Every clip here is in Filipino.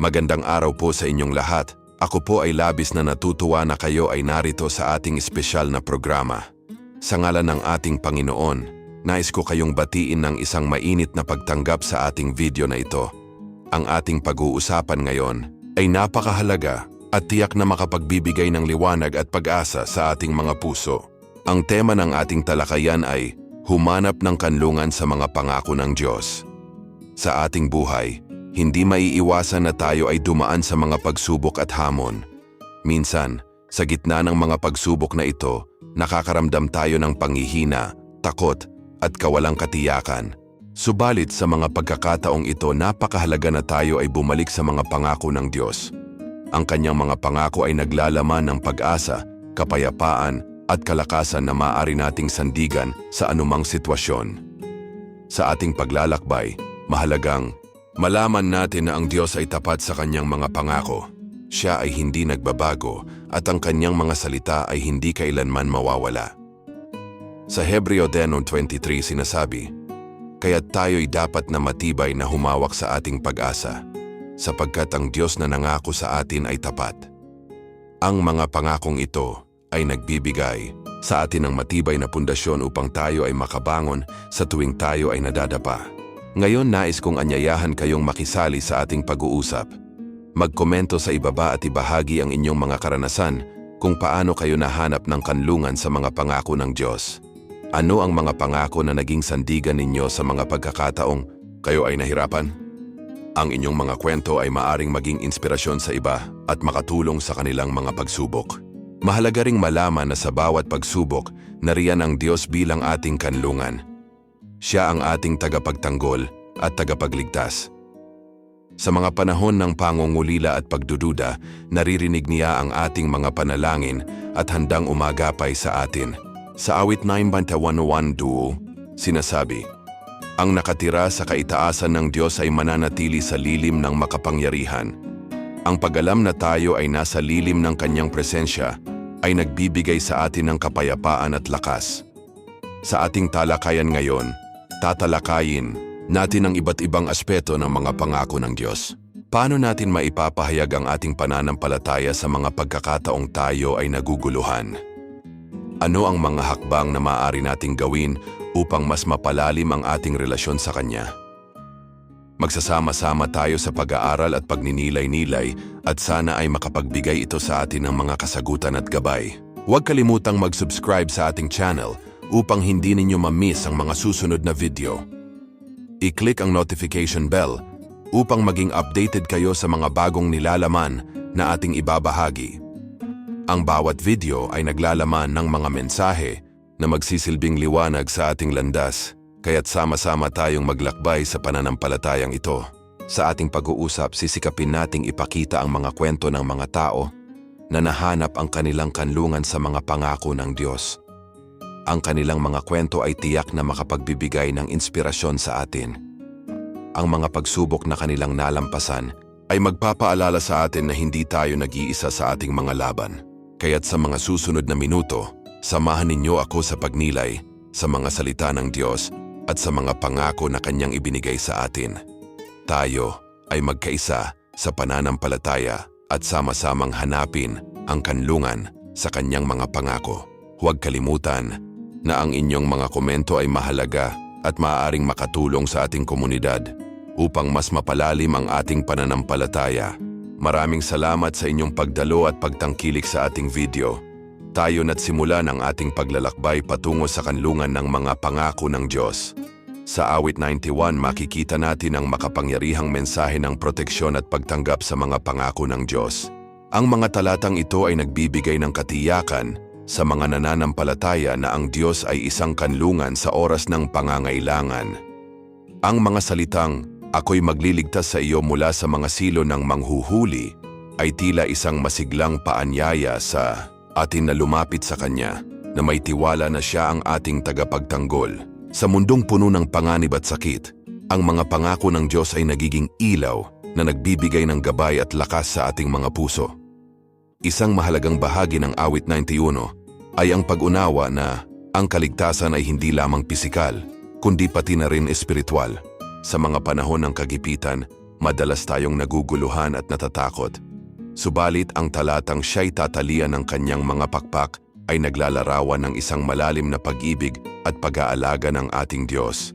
Magandang araw po sa inyong lahat. Ako po ay labis na natutuwa na kayo ay narito sa ating espesyal na programa. Sa ngalan ng ating Panginoon, nais ko kayong batiin ng isang mainit na pagtanggap sa ating video na ito. Ang ating pag-uusapan ngayon ay napakahalaga at tiyak na makapagbibigay ng liwanag at pag-asa sa ating mga puso. Ang tema ng ating talakayan ay humanap ng kanlungan sa mga pangako ng Diyos. Sa ating buhay, hindi maiiwasan na tayo ay dumaan sa mga pagsubok at hamon. Minsan, sa gitna ng mga pagsubok na ito, nakakaramdam tayo ng panghihina, takot, at kawalang katiyakan. Subalit sa mga pagkakataong ito, napakahalaga na tayo ay bumalik sa mga pangako ng Diyos. Ang kanyang mga pangako ay naglalaman ng pag-asa, kapayapaan, at kalakasan na maaari nating sandigan sa anumang sitwasyon. Sa ating paglalakbay, mahalagang Malaman natin na ang Diyos ay tapat sa kanyang mga pangako. Siya ay hindi nagbabago at ang kanyang mga salita ay hindi kailanman mawawala. Sa Hebreo 10.23 sinasabi, Kaya tayo'y dapat na matibay na humawak sa ating pag-asa, sapagkat ang Diyos na nangako sa atin ay tapat. Ang mga pangakong ito ay nagbibigay sa atin ng matibay na pundasyon upang tayo ay makabangon sa tuwing tayo ay nadadapa. Ngayon nais kong anyayahan kayong makisali sa ating pag-uusap. Magkomento sa ibaba at ibahagi ang inyong mga karanasan kung paano kayo nahanap ng kanlungan sa mga pangako ng Diyos. Ano ang mga pangako na naging sandigan ninyo sa mga pagkakataong kayo ay nahirapan? Ang inyong mga kwento ay maaring maging inspirasyon sa iba at makatulong sa kanilang mga pagsubok. Mahalaga ring malaman na sa bawat pagsubok, nariyan ang Diyos bilang ating kanlungan – siya ang ating tagapagtanggol at tagapagligtas. Sa mga panahon ng pangungulila at pagdududa, naririnig niya ang ating mga panalangin at handang umagapay sa atin. Sa awit 9.101 duo, sinasabi, Ang nakatira sa kaitaasan ng Diyos ay mananatili sa lilim ng makapangyarihan. Ang pag-alam na tayo ay nasa lilim ng kanyang presensya ay nagbibigay sa atin ng kapayapaan at lakas. Sa ating talakayan ngayon, tatalakayin natin ang iba't ibang aspeto ng mga pangako ng Diyos. Paano natin maipapahayag ang ating pananampalataya sa mga pagkakataong tayo ay naguguluhan? Ano ang mga hakbang na maaari nating gawin upang mas mapalalim ang ating relasyon sa Kanya? Magsasama-sama tayo sa pag-aaral at pagninilay-nilay at sana ay makapagbigay ito sa atin ng mga kasagutan at gabay. Huwag kalimutang mag-subscribe sa ating channel upang hindi ninyo ma-miss ang mga susunod na video. I-click ang notification bell upang maging updated kayo sa mga bagong nilalaman na ating ibabahagi. Ang bawat video ay naglalaman ng mga mensahe na magsisilbing liwanag sa ating landas, kaya't sama-sama tayong maglakbay sa pananampalatayang ito. Sa ating pag-uusap, sisikapin nating ipakita ang mga kwento ng mga tao na nahanap ang kanilang kanlungan sa mga pangako ng Diyos. Ang kanilang mga kwento ay tiyak na makapagbibigay ng inspirasyon sa atin. Ang mga pagsubok na kanilang nalampasan ay magpapaalala sa atin na hindi tayo nag-iisa sa ating mga laban. Kaya't sa mga susunod na minuto, samahan ninyo ako sa pagnilay sa mga salita ng Diyos at sa mga pangako na Kanyang ibinigay sa atin. Tayo ay magkaisa sa pananampalataya at sama-samang hanapin ang kanlungan sa Kanyang mga pangako. Huwag kalimutan na ang inyong mga komento ay mahalaga at maaaring makatulong sa ating komunidad upang mas mapalalim ang ating pananampalataya. Maraming salamat sa inyong pagdalo at pagtangkilik sa ating video. Tayo na't simula ng ating paglalakbay patungo sa kanlungan ng mga pangako ng Diyos. Sa awit 91 makikita natin ang makapangyarihang mensahe ng proteksyon at pagtanggap sa mga pangako ng Diyos. Ang mga talatang ito ay nagbibigay ng katiyakan sa mga nananampalataya na ang Diyos ay isang kanlungan sa oras ng pangangailangan. Ang mga salitang, ako'y magliligtas sa iyo mula sa mga silo ng manghuhuli, ay tila isang masiglang paanyaya sa atin na lumapit sa Kanya, na may tiwala na siya ang ating tagapagtanggol. Sa mundong puno ng panganib at sakit, ang mga pangako ng Diyos ay nagiging ilaw na nagbibigay ng gabay at lakas sa ating mga puso. Isang mahalagang bahagi ng awit 91 ay ang pag-unawa na ang kaligtasan ay hindi lamang pisikal, kundi pati na rin espiritual. Sa mga panahon ng kagipitan, madalas tayong naguguluhan at natatakot. Subalit ang talatang siya'y tatalian ng kanyang mga pakpak ay naglalarawan ng isang malalim na pag-ibig at pag-aalaga ng ating Diyos.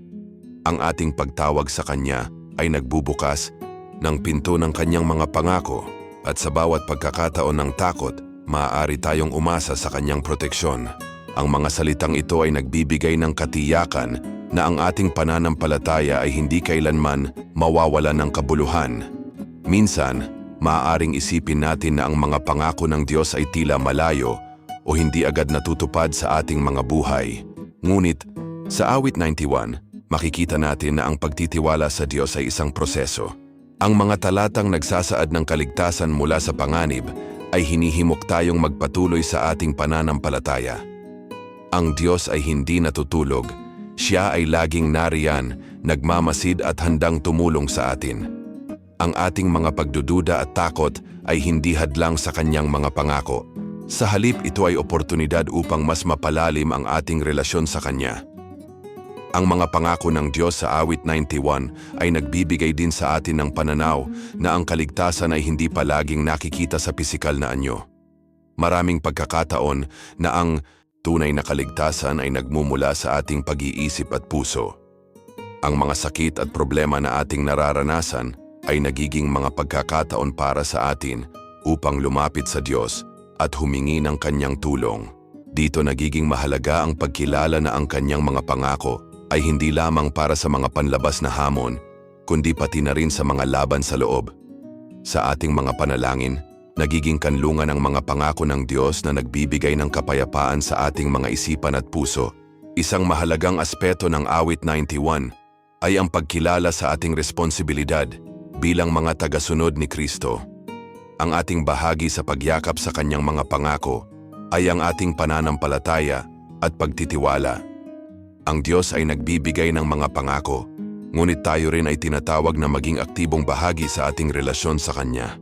Ang ating pagtawag sa Kanya ay nagbubukas ng pinto ng Kanyang mga pangako at sa bawat pagkakataon ng takot, maaari tayong umasa sa Kanyang proteksyon. Ang mga salitang ito ay nagbibigay ng katiyakan na ang ating pananampalataya ay hindi kailanman mawawala ng kabuluhan. Minsan, maaaring isipin natin na ang mga pangako ng Diyos ay tila malayo o hindi agad natutupad sa ating mga buhay. Ngunit, sa awit 91, makikita natin na ang pagtitiwala sa Diyos ay isang proseso. Ang mga talatang nagsasaad ng kaligtasan mula sa panganib ay hinihimok tayong magpatuloy sa ating pananampalataya. Ang Diyos ay hindi natutulog. Siya ay laging nariyan, nagmamasid at handang tumulong sa atin. Ang ating mga pagdududa at takot ay hindi hadlang sa kanyang mga pangako. Sa halip ito ay oportunidad upang mas mapalalim ang ating relasyon sa Kanya. Ang mga pangako ng Diyos sa awit 91 ay nagbibigay din sa atin ng pananaw na ang kaligtasan ay hindi palaging nakikita sa pisikal na anyo. Maraming pagkakataon na ang tunay na kaligtasan ay nagmumula sa ating pag-iisip at puso. Ang mga sakit at problema na ating nararanasan ay nagiging mga pagkakataon para sa atin upang lumapit sa Diyos at humingi ng kanyang tulong. Dito nagiging mahalaga ang pagkilala na ang kanyang mga pangako ay hindi lamang para sa mga panlabas na hamon, kundi pati na rin sa mga laban sa loob. Sa ating mga panalangin, nagiging kanlungan ang mga pangako ng Diyos na nagbibigay ng kapayapaan sa ating mga isipan at puso. Isang mahalagang aspeto ng awit 91 ay ang pagkilala sa ating responsibilidad bilang mga tagasunod ni Kristo. Ang ating bahagi sa pagyakap sa kanyang mga pangako ay ang ating pananampalataya at pagtitiwala. Ang Diyos ay nagbibigay ng mga pangako, ngunit tayo rin ay tinatawag na maging aktibong bahagi sa ating relasyon sa Kanya.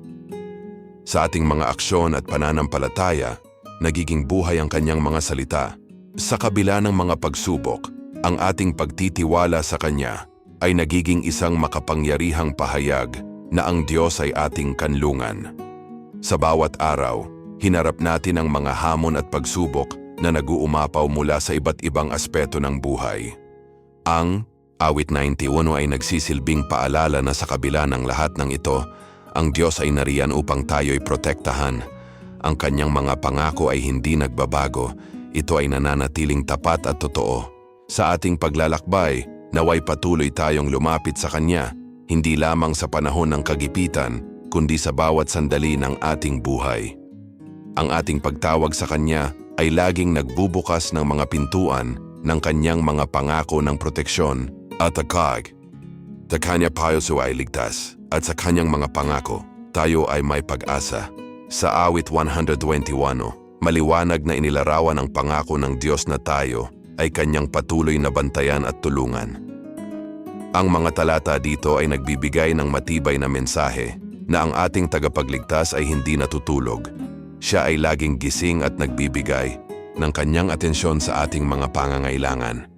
Sa ating mga aksyon at pananampalataya, nagiging buhay ang Kanyang mga salita. Sa kabila ng mga pagsubok, ang ating pagtitiwala sa Kanya ay nagiging isang makapangyarihang pahayag na ang Diyos ay ating kanlungan. Sa bawat araw, hinarap natin ang mga hamon at pagsubok na naguumapaw mula sa iba't ibang aspeto ng buhay. Ang awit 91 ay nagsisilbing paalala na sa kabila ng lahat ng ito, ang Diyos ay nariyan upang tayo'y protektahan. Ang kanyang mga pangako ay hindi nagbabago, ito ay nananatiling tapat at totoo. Sa ating paglalakbay, naway patuloy tayong lumapit sa Kanya, hindi lamang sa panahon ng kagipitan, kundi sa bawat sandali ng ating buhay. Ang ating pagtawag sa Kanya ay laging nagbubukas ng mga pintuan ng kanyang mga pangako ng proteksyon at agkag. Sa kanya payoso ay ligtas at sa kanyang mga pangako, tayo ay may pag-asa. Sa awit 121, maliwanag na inilarawan ang pangako ng Diyos na tayo ay kanyang patuloy na bantayan at tulungan. Ang mga talata dito ay nagbibigay ng matibay na mensahe na ang ating tagapagligtas ay hindi natutulog siya ay laging gising at nagbibigay ng kanyang atensyon sa ating mga pangangailangan.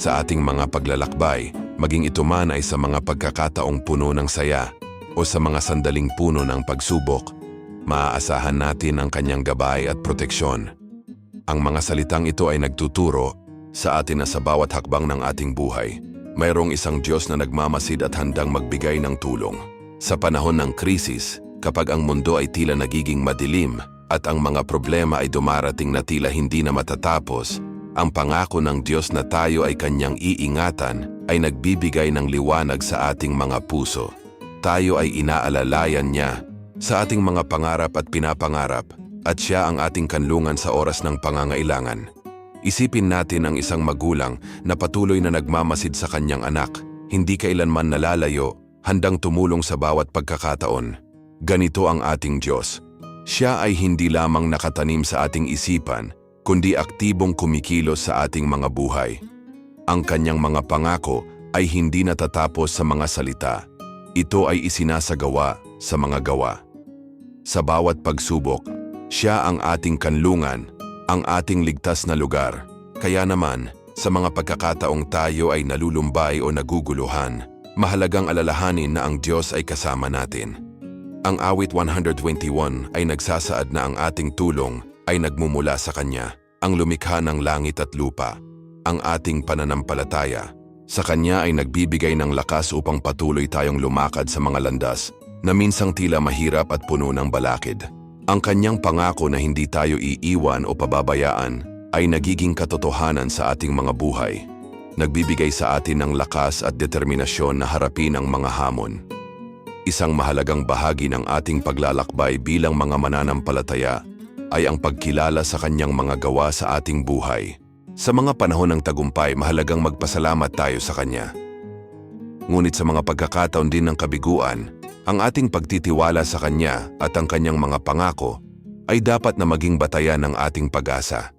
Sa ating mga paglalakbay, maging ito man ay sa mga pagkakataong puno ng saya o sa mga sandaling puno ng pagsubok, maaasahan natin ang kanyang gabay at proteksyon. Ang mga salitang ito ay nagtuturo sa atin na sa bawat hakbang ng ating buhay, mayroong isang Diyos na nagmamasid at handang magbigay ng tulong. Sa panahon ng krisis, kapag ang mundo ay tila nagiging madilim at ang mga problema ay dumarating na tila hindi na matatapos, ang pangako ng Diyos na tayo ay kanyang iingatan ay nagbibigay ng liwanag sa ating mga puso. Tayo ay inaalalayan niya sa ating mga pangarap at pinapangarap at siya ang ating kanlungan sa oras ng pangangailangan. Isipin natin ang isang magulang na patuloy na nagmamasid sa kanyang anak, hindi kailanman nalalayo, handang tumulong sa bawat pagkakataon. Ganito ang ating Diyos. Siya ay hindi lamang nakatanim sa ating isipan, kundi aktibong kumikilos sa ating mga buhay. Ang kanyang mga pangako ay hindi natatapos sa mga salita. Ito ay isinasagawa sa mga gawa. Sa bawat pagsubok, siya ang ating kanlungan, ang ating ligtas na lugar. Kaya naman, sa mga pagkakataong tayo ay nalulumbay o naguguluhan, mahalagang alalahanin na ang Diyos ay kasama natin. Ang awit 121 ay nagsasaad na ang ating tulong ay nagmumula sa Kanya, ang lumikha ng langit at lupa, ang ating pananampalataya. Sa Kanya ay nagbibigay ng lakas upang patuloy tayong lumakad sa mga landas na minsang tila mahirap at puno ng balakid. Ang Kanyang pangako na hindi tayo iiwan o pababayaan ay nagiging katotohanan sa ating mga buhay. Nagbibigay sa atin ng lakas at determinasyon na harapin ang mga hamon. Isang mahalagang bahagi ng ating paglalakbay bilang mga mananampalataya ay ang pagkilala sa kanyang mga gawa sa ating buhay. Sa mga panahon ng tagumpay, mahalagang magpasalamat tayo sa kanya. Ngunit sa mga pagkakataon din ng kabiguan, ang ating pagtitiwala sa kanya at ang kanyang mga pangako ay dapat na maging batayan ng ating pag-asa.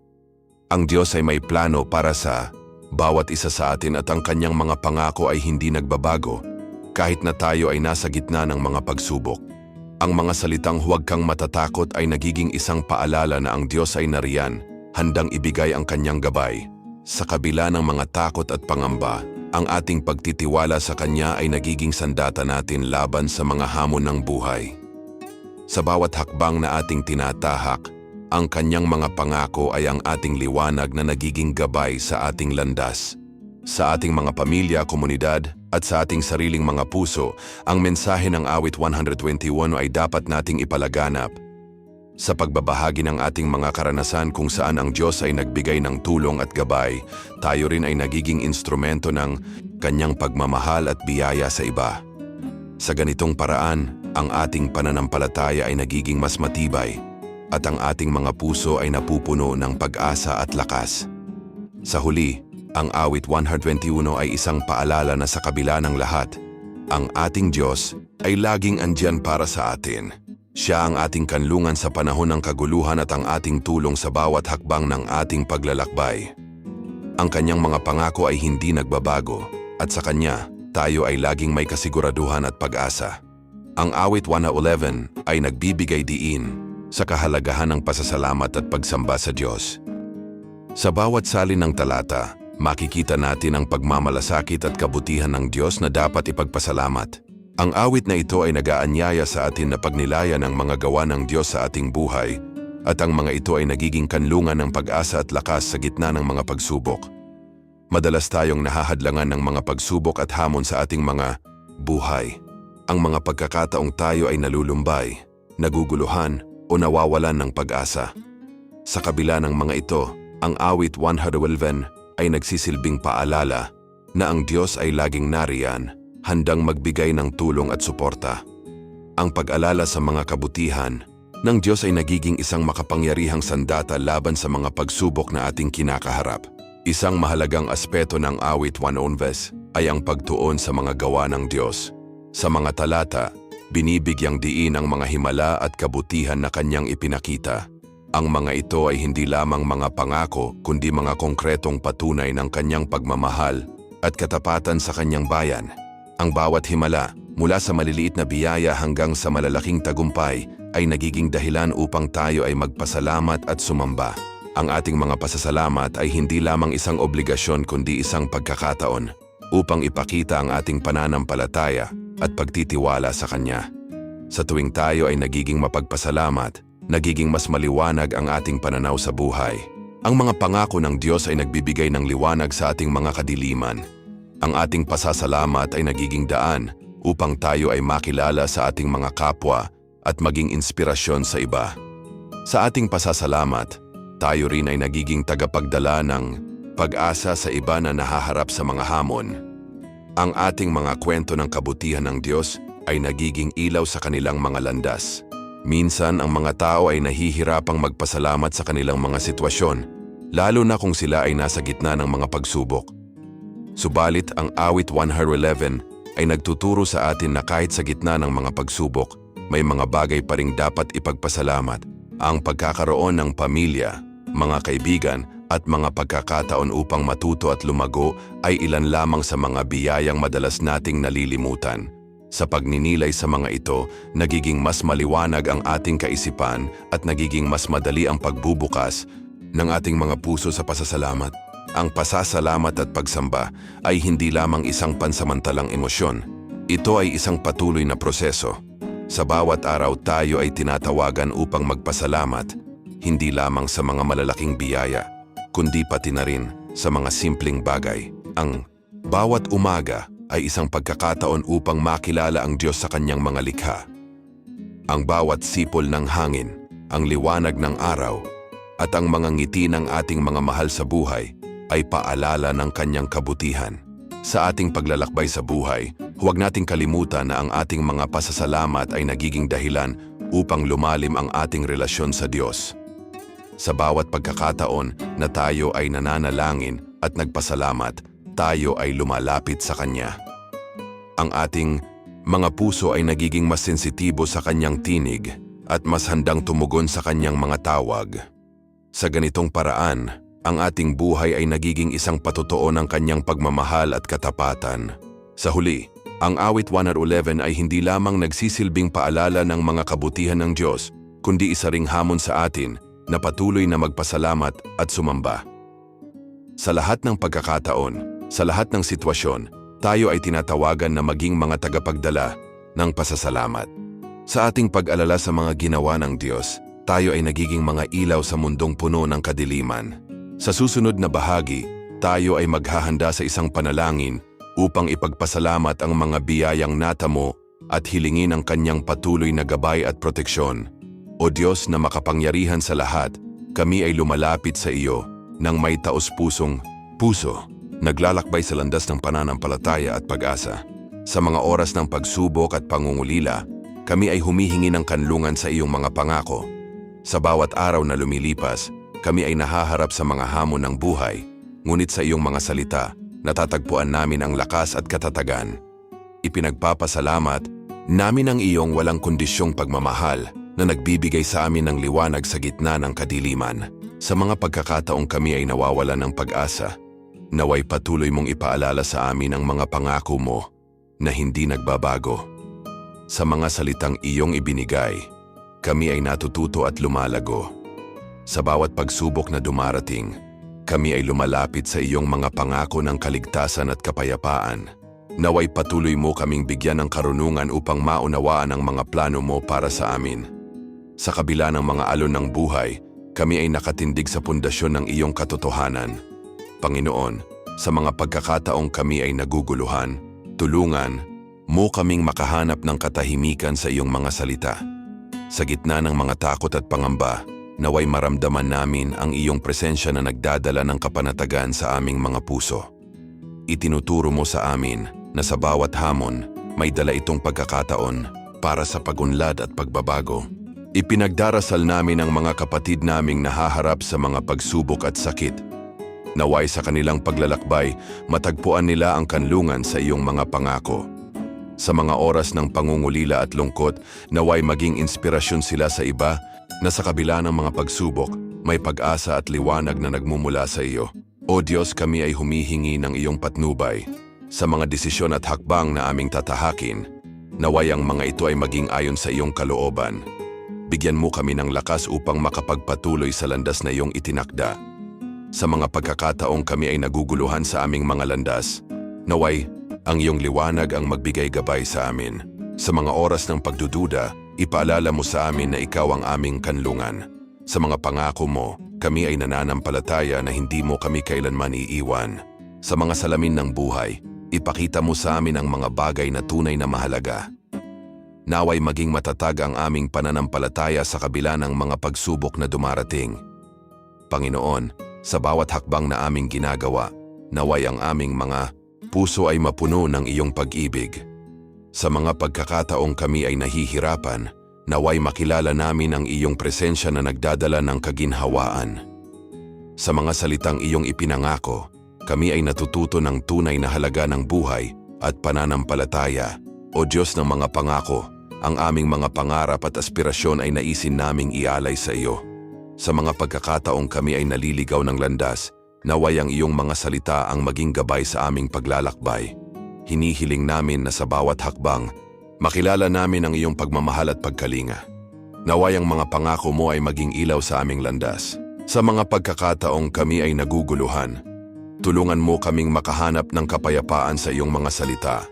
Ang Diyos ay may plano para sa bawat isa sa atin at ang kanyang mga pangako ay hindi nagbabago kahit na tayo ay nasa gitna ng mga pagsubok. Ang mga salitang huwag kang matatakot ay nagiging isang paalala na ang Diyos ay nariyan, handang ibigay ang kanyang gabay. Sa kabila ng mga takot at pangamba, ang ating pagtitiwala sa Kanya ay nagiging sandata natin laban sa mga hamon ng buhay. Sa bawat hakbang na ating tinatahak, ang Kanyang mga pangako ay ang ating liwanag na nagiging gabay sa ating landas. Sa ating mga pamilya, komunidad, at sa ating sariling mga puso, ang mensahe ng awit 121 ay dapat nating ipalaganap. Sa pagbabahagi ng ating mga karanasan kung saan ang Diyos ay nagbigay ng tulong at gabay, tayo rin ay nagiging instrumento ng kanyang pagmamahal at biyaya sa iba. Sa ganitong paraan, ang ating pananampalataya ay nagiging mas matibay at ang ating mga puso ay napupuno ng pag-asa at lakas. Sa huli, ang awit 121 ay isang paalala na sa kabila ng lahat, ang ating Diyos ay laging andyan para sa atin. Siya ang ating kanlungan sa panahon ng kaguluhan at ang ating tulong sa bawat hakbang ng ating paglalakbay. Ang kanyang mga pangako ay hindi nagbabago at sa kanya tayo ay laging may kasiguraduhan at pag-asa. Ang awit 111 ay nagbibigay diin sa kahalagahan ng pasasalamat at pagsamba sa Diyos. Sa bawat salin ng talata, makikita natin ang pagmamalasakit at kabutihan ng Diyos na dapat ipagpasalamat. Ang awit na ito ay nagaanyaya sa atin na pagnilayan ang mga gawa ng Diyos sa ating buhay at ang mga ito ay nagiging kanlungan ng pag-asa at lakas sa gitna ng mga pagsubok. Madalas tayong nahahadlangan ng mga pagsubok at hamon sa ating mga buhay. Ang mga pagkakataong tayo ay nalulumbay, naguguluhan o nawawalan ng pag-asa. Sa kabila ng mga ito, ang awit 111 ay nagsisilbing paalala na ang Diyos ay laging nariyan, handang magbigay ng tulong at suporta. Ang pag-alala sa mga kabutihan ng Diyos ay nagiging isang makapangyarihang sandata laban sa mga pagsubok na ating kinakaharap. Isang mahalagang aspeto ng awit 111 ay ang pagtuon sa mga gawa ng Diyos. Sa mga talata, binibigyang diin ang mga himala at kabutihan na kanyang ipinakita. Ang mga ito ay hindi lamang mga pangako kundi mga konkretong patunay ng kanyang pagmamahal at katapatan sa kanyang bayan. Ang bawat himala, mula sa maliliit na biyaya hanggang sa malalaking tagumpay, ay nagiging dahilan upang tayo ay magpasalamat at sumamba. Ang ating mga pasasalamat ay hindi lamang isang obligasyon kundi isang pagkakataon upang ipakita ang ating pananampalataya at pagtitiwala sa Kanya. Sa tuwing tayo ay nagiging mapagpasalamat, nagiging mas maliwanag ang ating pananaw sa buhay. Ang mga pangako ng Diyos ay nagbibigay ng liwanag sa ating mga kadiliman. Ang ating pasasalamat ay nagiging daan upang tayo ay makilala sa ating mga kapwa at maging inspirasyon sa iba. Sa ating pasasalamat, tayo rin ay nagiging tagapagdala ng pag-asa sa iba na nahaharap sa mga hamon. Ang ating mga kwento ng kabutihan ng Diyos ay nagiging ilaw sa kanilang mga landas. Minsan ang mga tao ay nahihirapang magpasalamat sa kanilang mga sitwasyon, lalo na kung sila ay nasa gitna ng mga pagsubok. Subalit ang awit 111 ay nagtuturo sa atin na kahit sa gitna ng mga pagsubok, may mga bagay pa ring dapat ipagpasalamat. Ang pagkakaroon ng pamilya, mga kaibigan at mga pagkakataon upang matuto at lumago ay ilan lamang sa mga biyayang madalas nating nalilimutan. Sa pagninilay sa mga ito, nagiging mas maliwanag ang ating kaisipan at nagiging mas madali ang pagbubukas ng ating mga puso sa pasasalamat. ang pasasalamat at pagsamba ay hindi lamang isang pansamantalang emosyon. Ito ay isang patuloy na proseso. Sa bawat araw tayo ay tinatawagan upang magpasalamat, hindi lamang sa mga malalaking biyaya, kundi pati na rin sa mga simpleng bagay. Ang bawat umaga ay isang pagkakataon upang makilala ang Diyos sa kanyang mga likha. Ang bawat sipol ng hangin, ang liwanag ng araw, at ang mga ngiti ng ating mga mahal sa buhay ay paalala ng kanyang kabutihan. Sa ating paglalakbay sa buhay, huwag nating kalimutan na ang ating mga pasasalamat ay nagiging dahilan upang lumalim ang ating relasyon sa Diyos. Sa bawat pagkakataon na tayo ay nananalangin at nagpasalamat, tayo ay lumalapit sa Kanya. Ang ating mga puso ay nagiging mas sensitibo sa Kanyang tinig at mas handang tumugon sa Kanyang mga tawag. Sa ganitong paraan, ang ating buhay ay nagiging isang patotoo ng kanyang pagmamahal at katapatan. Sa huli, ang awit 111 ay hindi lamang nagsisilbing paalala ng mga kabutihan ng Diyos, kundi isa ring hamon sa atin na patuloy na magpasalamat at sumamba. Sa lahat ng pagkakataon, sa lahat ng sitwasyon, tayo ay tinatawagan na maging mga tagapagdala ng pasasalamat. Sa ating pag-alala sa mga ginawa ng Diyos, tayo ay nagiging mga ilaw sa mundong puno ng kadiliman. Sa susunod na bahagi, tayo ay maghahanda sa isang panalangin upang ipagpasalamat ang mga biyayang natamo at hilingin ang kanyang patuloy na gabay at proteksyon. O Diyos na makapangyarihan sa lahat, kami ay lumalapit sa iyo ng may taos-pusong puso, naglalakbay sa landas ng pananampalataya at pag-asa. Sa mga oras ng pagsubok at pangungulila, kami ay humihingi ng kanlungan sa iyong mga pangako. Sa bawat araw na lumilipas, kami ay nahaharap sa mga hamon ng buhay, ngunit sa iyong mga salita, natatagpuan namin ang lakas at katatagan. Ipinagpapasalamat namin ang iyong walang kondisyong pagmamahal na nagbibigay sa amin ng liwanag sa gitna ng kadiliman. Sa mga pagkakataong kami ay nawawala ng pag-asa, naway patuloy mong ipaalala sa amin ang mga pangako mo na hindi nagbabago. Sa mga salitang iyong ibinigay, kami ay natututo at lumalago. Sa bawat pagsubok na dumarating, kami ay lumalapit sa iyong mga pangako ng kaligtasan at kapayapaan. Naway patuloy mo kaming bigyan ng karunungan upang maunawaan ang mga plano mo para sa amin. Sa kabila ng mga alon ng buhay, kami ay nakatindig sa pundasyon ng iyong katotohanan. Panginoon, sa mga pagkakataong kami ay naguguluhan, tulungan mo kaming makahanap ng katahimikan sa iyong mga salita. Sa gitna ng mga takot at pangamba, Naway maramdaman namin ang iyong presensya na nagdadala ng kapanatagan sa aming mga puso. Itinuturo mo sa amin na sa bawat hamon may dala itong pagkakataon para sa pagunlad at pagbabago. Ipinagdarasal namin ang mga kapatid naming nahaharap sa mga pagsubok at sakit. Naway sa kanilang paglalakbay, matagpuan nila ang kanlungan sa iyong mga pangako. Sa mga oras ng pangungulila at lungkot, naway maging inspirasyon sila sa iba na sa kabila ng mga pagsubok, may pag-asa at liwanag na nagmumula sa iyo. O Diyos, kami ay humihingi ng iyong patnubay sa mga desisyon at hakbang na aming tatahakin. Naway ang mga ito ay maging ayon sa iyong kalooban. Bigyan mo kami ng lakas upang makapagpatuloy sa landas na iyong itinakda. Sa mga pagkakataong kami ay naguguluhan sa aming mga landas, naway ang iyong liwanag ang magbigay gabay sa amin. Sa mga oras ng pagdududa, Ipaalala mo sa amin na ikaw ang aming kanlungan. Sa mga pangako mo, kami ay nananampalataya na hindi mo kami kailanman iiwan. Sa mga salamin ng buhay, ipakita mo sa amin ang mga bagay na tunay na mahalaga. Naway maging matatag ang aming pananampalataya sa kabila ng mga pagsubok na dumarating. Panginoon, sa bawat hakbang na aming ginagawa, naway ang aming mga puso ay mapuno ng iyong pag-ibig. Sa mga pagkakataong kami ay nahihirapan, naway makilala namin ang iyong presensya na nagdadala ng kaginhawaan. Sa mga salitang iyong ipinangako, kami ay natututo ng tunay na halaga ng buhay at pananampalataya. O Diyos ng mga pangako, ang aming mga pangarap at aspirasyon ay naisin naming ialay sa iyo. Sa mga pagkakataong kami ay naliligaw ng landas, naway ang iyong mga salita ang maging gabay sa aming paglalakbay. Hinihiling namin na sa bawat hakbang, makilala namin ang iyong pagmamahal at pagkalinga. Naway ang mga pangako mo ay maging ilaw sa aming landas. Sa mga pagkakataong kami ay naguguluhan, Tulungan mo kaming makahanap ng kapayapaan sa iyong mga salita.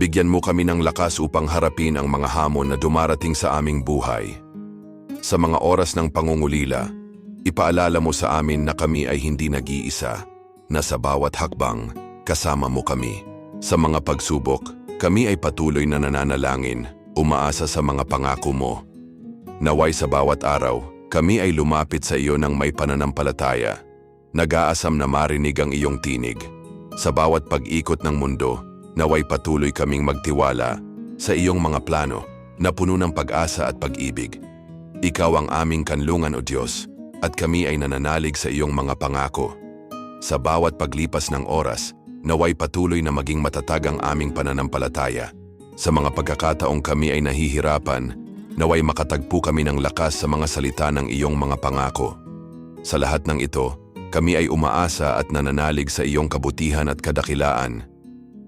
Bigyan mo kami ng lakas upang harapin ang mga hamon na dumarating sa aming buhay. Sa mga oras ng pangungulila, ipaalala mo sa amin na kami ay hindi nag-iisa, na sa bawat hakbang, kasama mo kami. Sa mga pagsubok, kami ay patuloy na nananalangin, umaasa sa mga pangako mo. Naway sa bawat araw, kami ay lumapit sa iyo ng may pananampalataya. Nag-aasam na marinig ang iyong tinig. Sa bawat pag-ikot ng mundo, naway patuloy kaming magtiwala sa iyong mga plano na puno ng pag-asa at pag-ibig. Ikaw ang aming kanlungan o Diyos at kami ay nananalig sa iyong mga pangako. Sa bawat paglipas ng oras, naway patuloy na maging matatag ang aming pananampalataya. Sa mga pagkakataong kami ay nahihirapan, naway makatagpo kami ng lakas sa mga salita ng iyong mga pangako. Sa lahat ng ito, kami ay umaasa at nananalig sa iyong kabutihan at kadakilaan.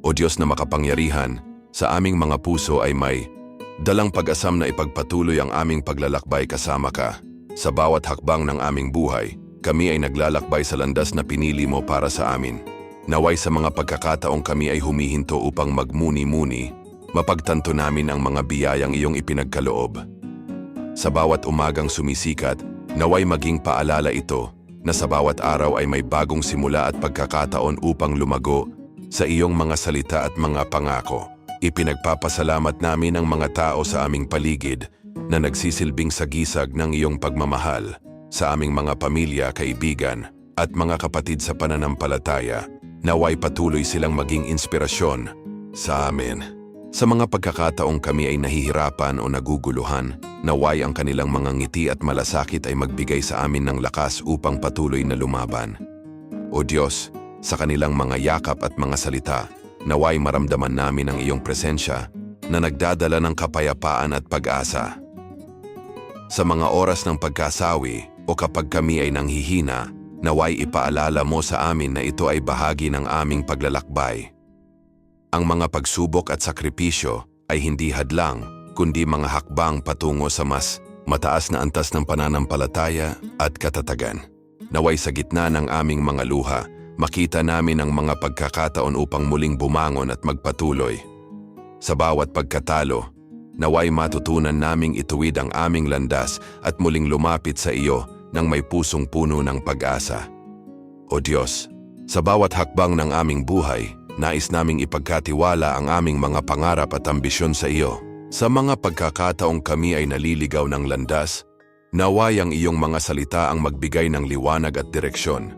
O Diyos na makapangyarihan, sa aming mga puso ay may dalang pag-asam na ipagpatuloy ang aming paglalakbay kasama ka. Sa bawat hakbang ng aming buhay, kami ay naglalakbay sa landas na pinili mo para sa amin. Naway sa mga pagkakataong kami ay humihinto upang magmuni-muni, mapagtanto namin ang mga biyayang iyong ipinagkaloob. Sa bawat umagang sumisikat, naway maging paalala ito na sa bawat araw ay may bagong simula at pagkakataon upang lumago sa iyong mga salita at mga pangako. Ipinagpapasalamat namin ang mga tao sa aming paligid na nagsisilbing sagisag ng iyong pagmamahal sa aming mga pamilya, kaibigan at mga kapatid sa pananampalataya. Naway patuloy silang maging inspirasyon sa amin. Sa mga pagkakataong kami ay nahihirapan o naguguluhan, naway ang kanilang mga ngiti at malasakit ay magbigay sa amin ng lakas upang patuloy na lumaban. O Diyos, sa kanilang mga yakap at mga salita, naway maramdaman namin ang iyong presensya na nagdadala ng kapayapaan at pag-asa. Sa mga oras ng pagkasawi o kapag kami ay nanghihina, naway ipaalala mo sa amin na ito ay bahagi ng aming paglalakbay. Ang mga pagsubok at sakripisyo ay hindi hadlang, kundi mga hakbang patungo sa mas mataas na antas ng pananampalataya at katatagan. Naway sa gitna ng aming mga luha, makita namin ang mga pagkakataon upang muling bumangon at magpatuloy. Sa bawat pagkatalo, naway matutunan naming ituwid ang aming landas at muling lumapit sa iyo ng may pusong puno ng pag-asa. O Diyos, sa bawat hakbang ng aming buhay, nais naming ipagkatiwala ang aming mga pangarap at ambisyon sa iyo. Sa mga pagkakataong kami ay naliligaw ng landas, naway ang iyong mga salita ang magbigay ng liwanag at direksyon.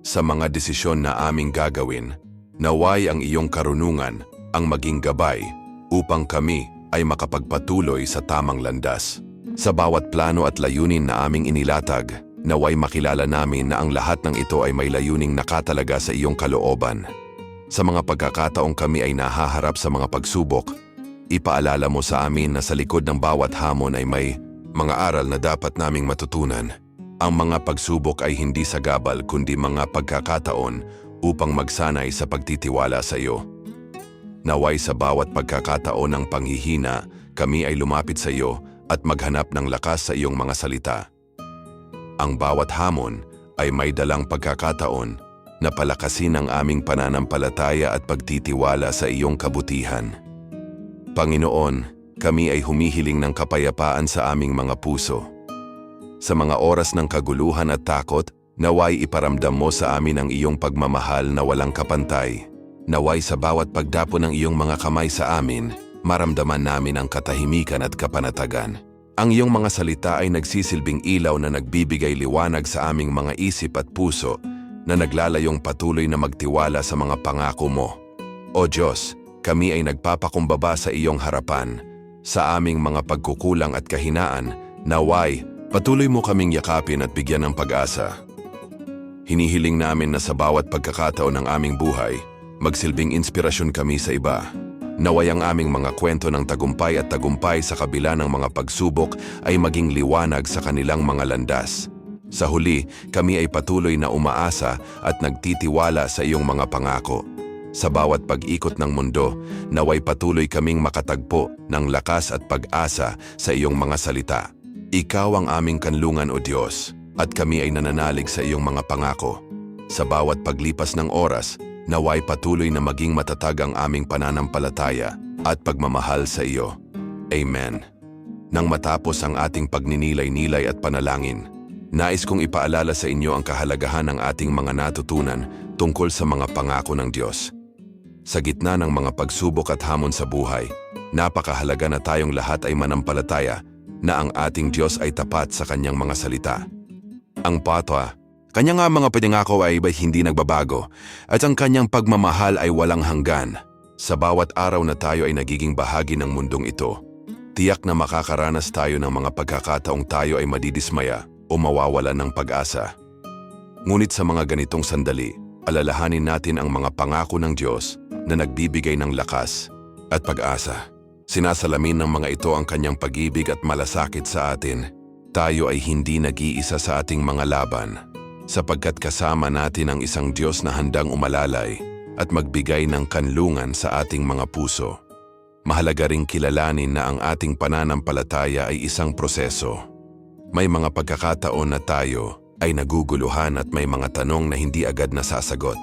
Sa mga desisyon na aming gagawin, naway ang iyong karunungan ang maging gabay upang kami ay makapagpatuloy sa tamang landas. Sa bawat plano at layunin na aming inilatag, naway makilala namin na ang lahat ng ito ay may layuning nakatalaga sa iyong kalooban. Sa mga pagkakataong kami ay nahaharap sa mga pagsubok, ipaalala mo sa amin na sa likod ng bawat hamon ay may mga aral na dapat naming matutunan. Ang mga pagsubok ay hindi sagabal kundi mga pagkakataon upang magsanay sa pagtitiwala sa iyo. Naway sa bawat pagkakataon ng panghihina, kami ay lumapit sa iyo at maghanap ng lakas sa iyong mga salita. Ang bawat hamon ay may dalang pagkakataon na palakasin ang aming pananampalataya at pagtitiwala sa iyong kabutihan. Panginoon, kami ay humihiling ng kapayapaan sa aming mga puso. Sa mga oras ng kaguluhan at takot, naway iparamdam mo sa amin ang iyong pagmamahal na walang kapantay. Naway sa bawat pagdapo ng iyong mga kamay sa amin, maramdaman namin ang katahimikan at kapanatagan. Ang iyong mga salita ay nagsisilbing ilaw na nagbibigay liwanag sa aming mga isip at puso na naglalayong patuloy na magtiwala sa mga pangako mo. O Diyos, kami ay nagpapakumbaba sa iyong harapan. Sa aming mga pagkukulang at kahinaan, naway, patuloy mo kaming yakapin at bigyan ng pag-asa. Hinihiling namin na sa bawat pagkakataon ng aming buhay, magsilbing inspirasyon kami sa iba. Naway ang aming mga kwento ng tagumpay at tagumpay sa kabila ng mga pagsubok ay maging liwanag sa kanilang mga landas. Sa huli, kami ay patuloy na umaasa at nagtitiwala sa iyong mga pangako. Sa bawat pag-ikot ng mundo, naway patuloy kaming makatagpo ng lakas at pag-asa sa iyong mga salita. Ikaw ang aming kanlungan o Diyos, at kami ay nananalig sa iyong mga pangako. Sa bawat paglipas ng oras, naway patuloy na maging matatag ang aming pananampalataya at pagmamahal sa iyo. Amen. Nang matapos ang ating pagninilay-nilay at panalangin, nais kong ipaalala sa inyo ang kahalagahan ng ating mga natutunan tungkol sa mga pangako ng Diyos. Sa gitna ng mga pagsubok at hamon sa buhay, napakahalaga na tayong lahat ay manampalataya na ang ating Diyos ay tapat sa kanyang mga salita. Ang patwa, kanya nga mga pinangako ay iba'y hindi nagbabago at ang kanyang pagmamahal ay walang hanggan. Sa bawat araw na tayo ay nagiging bahagi ng mundong ito, tiyak na makakaranas tayo ng mga pagkakataong tayo ay madidismaya o mawawalan ng pag-asa. Ngunit sa mga ganitong sandali, alalahanin natin ang mga pangako ng Diyos na nagbibigay ng lakas at pag-asa. Sinasalamin ng mga ito ang kanyang pag-ibig at malasakit sa atin. Tayo ay hindi nag-iisa sa ating mga laban, sapagkat kasama natin ang isang Diyos na handang umalalay at magbigay ng kanlungan sa ating mga puso. Mahalaga ring kilalanin na ang ating pananampalataya ay isang proseso. May mga pagkakataon na tayo ay naguguluhan at may mga tanong na hindi agad nasasagot.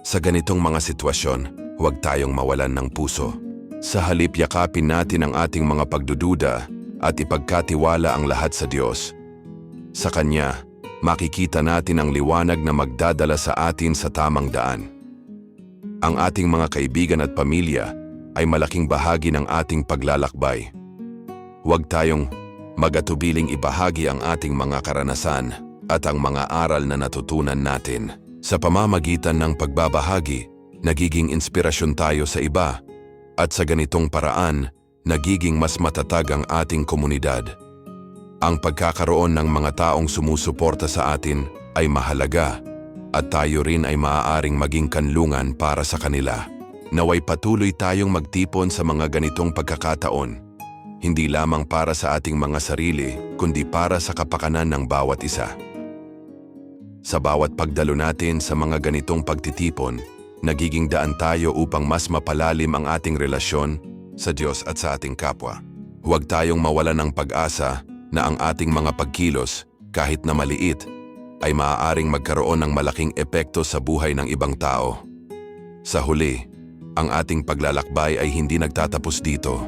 Sa ganitong mga sitwasyon, huwag tayong mawalan ng puso. Sa halip yakapin natin ang ating mga pagdududa at ipagkatiwala ang lahat sa Diyos. Sa Kanya, makikita natin ang liwanag na magdadala sa atin sa tamang daan. Ang ating mga kaibigan at pamilya ay malaking bahagi ng ating paglalakbay. Huwag tayong magatubiling ibahagi ang ating mga karanasan at ang mga aral na natutunan natin. Sa pamamagitan ng pagbabahagi, nagiging inspirasyon tayo sa iba at sa ganitong paraan, nagiging mas matatag ang ating komunidad. Ang pagkakaroon ng mga taong sumusuporta sa atin ay mahalaga at tayo rin ay maaaring maging kanlungan para sa kanila. Naway patuloy tayong magtipon sa mga ganitong pagkakataon, hindi lamang para sa ating mga sarili, kundi para sa kapakanan ng bawat isa. Sa bawat pagdalo natin sa mga ganitong pagtitipon, nagiging daan tayo upang mas mapalalim ang ating relasyon sa Diyos at sa ating kapwa. Huwag tayong mawalan ng pag-asa na ang ating mga pagkilos, kahit na maliit, ay maaaring magkaroon ng malaking epekto sa buhay ng ibang tao. Sa huli, ang ating paglalakbay ay hindi nagtatapos dito.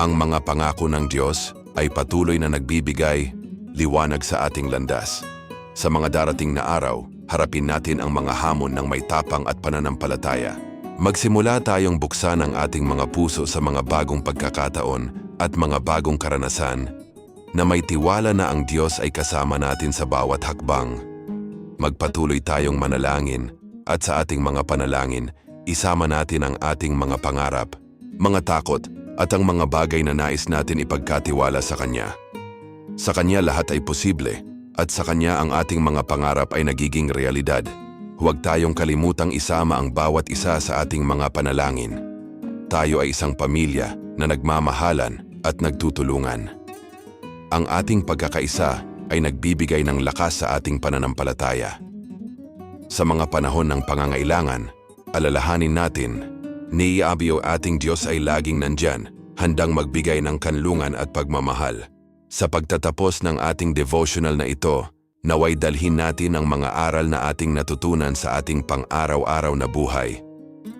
Ang mga pangako ng Diyos ay patuloy na nagbibigay liwanag sa ating landas. Sa mga darating na araw, harapin natin ang mga hamon ng may tapang at pananampalataya. Magsimula tayong buksan ang ating mga puso sa mga bagong pagkakataon at mga bagong karanasan na may tiwala na ang Diyos ay kasama natin sa bawat hakbang. Magpatuloy tayong manalangin at sa ating mga panalangin, isama natin ang ating mga pangarap, mga takot at ang mga bagay na nais natin ipagkatiwala sa Kanya. Sa Kanya lahat ay posible at sa Kanya ang ating mga pangarap ay nagiging realidad. Huwag tayong kalimutang isama ang bawat isa sa ating mga panalangin. Tayo ay isang pamilya na nagmamahalan at nagtutulungan. Ang ating pagkakaisa ay nagbibigay ng lakas sa ating pananampalataya. Sa mga panahon ng pangangailangan, alalahanin natin, ni Abio ating Diyos ay laging nandyan, handang magbigay ng kanlungan at pagmamahal. Sa pagtatapos ng ating devotional na ito, naway dalhin natin ang mga aral na ating natutunan sa ating pang-araw-araw na buhay.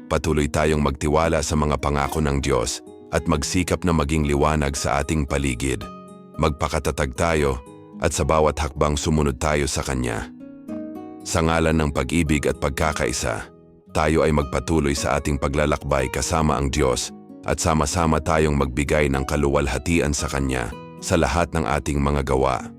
Patuloy tayong magtiwala sa mga pangako ng Diyos at magsikap na maging liwanag sa ating paligid. Magpakatatag tayo at sa bawat hakbang sumunod tayo sa Kanya. Sa ngalan ng pag-ibig at pagkakaisa, tayo ay magpatuloy sa ating paglalakbay kasama ang Diyos at sama-sama tayong magbigay ng kaluwalhatian sa Kanya sa lahat ng ating mga gawa.